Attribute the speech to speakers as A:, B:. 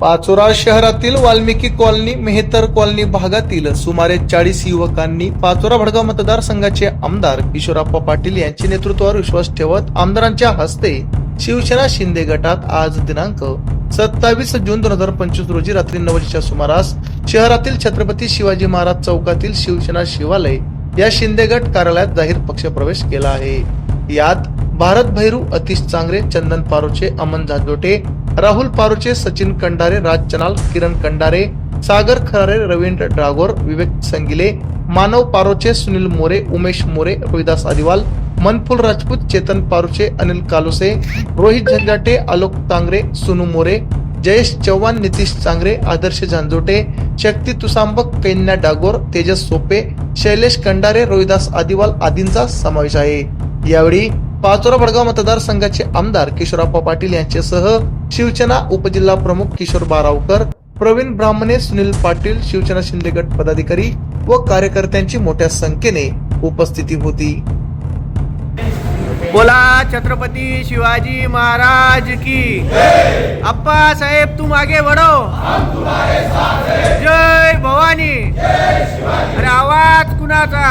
A: पाचोरा शहरातील वाल्मिकी कॉलनी मेहतर कॉलनी भागातील सुमारे चाळीस युवकांनी पाचोरा भडगाव मतदारसंघाचे आमदार किशोरप्पा पाटील यांच्या नेतृत्वावर विश्वास ठेवत आमदारांच्या हस्ते शिवसेना शिंदे गटात आज दिनांक सत्तावीस जून दोन हजार पंचवीस रोजी रात्री नऊ वाजेच्या सुमारास शहरातील छत्रपती शिवाजी महाराज चौकातील शिवसेना शिवालय या शिंदे गट कार्यालयात जाहीर पक्षप्रवेश केला आहे. यात भारत भैरू अतिश चांगरे चंदन पारोचे अमन झांजोटे राहुल पारोचे सचिन कंडारे राज चनाल किरण कंडारे सागर खरारे रवींद्र ड्रागोर विवेक संगिले मानव पारोचे सुनील मोरे उमेश मोरे रोहिदास आदिवाल मनफुल राजपूत चेतन पारुचे अनिल कालोसे रोहित झंझाटे आलोक तांगरे सुनू मोरे जयेश चव्हाण नितीश चांगरे आदर्श झांजोटे शक्ती तुसांबक कैन्या डागोर तेजस सोपे शैलेश कंडारे रोहिदास आदिवाल आदींचा समावेश आहे. यावेळी पाचोरा भडगाव मतदारसंघाचे आमदार किशोरप्पा पाटील यांच्यासह शिवसेना उपजिल्हा प्रमुख किशोर बारावकर प्रवीण ब्राह्मणे सुनील पाटील शिवसेना शिंदे गट पदाधिकारी व कार्यकर्त्यांची मोठ्या संख्येने उपस्थिती होती.
B: बोला छत्रपती शिवाजी महाराज की. अप्पा साहेब तुम आगे बढ़ो जय भवानी. अरे आवाज कुणाचा?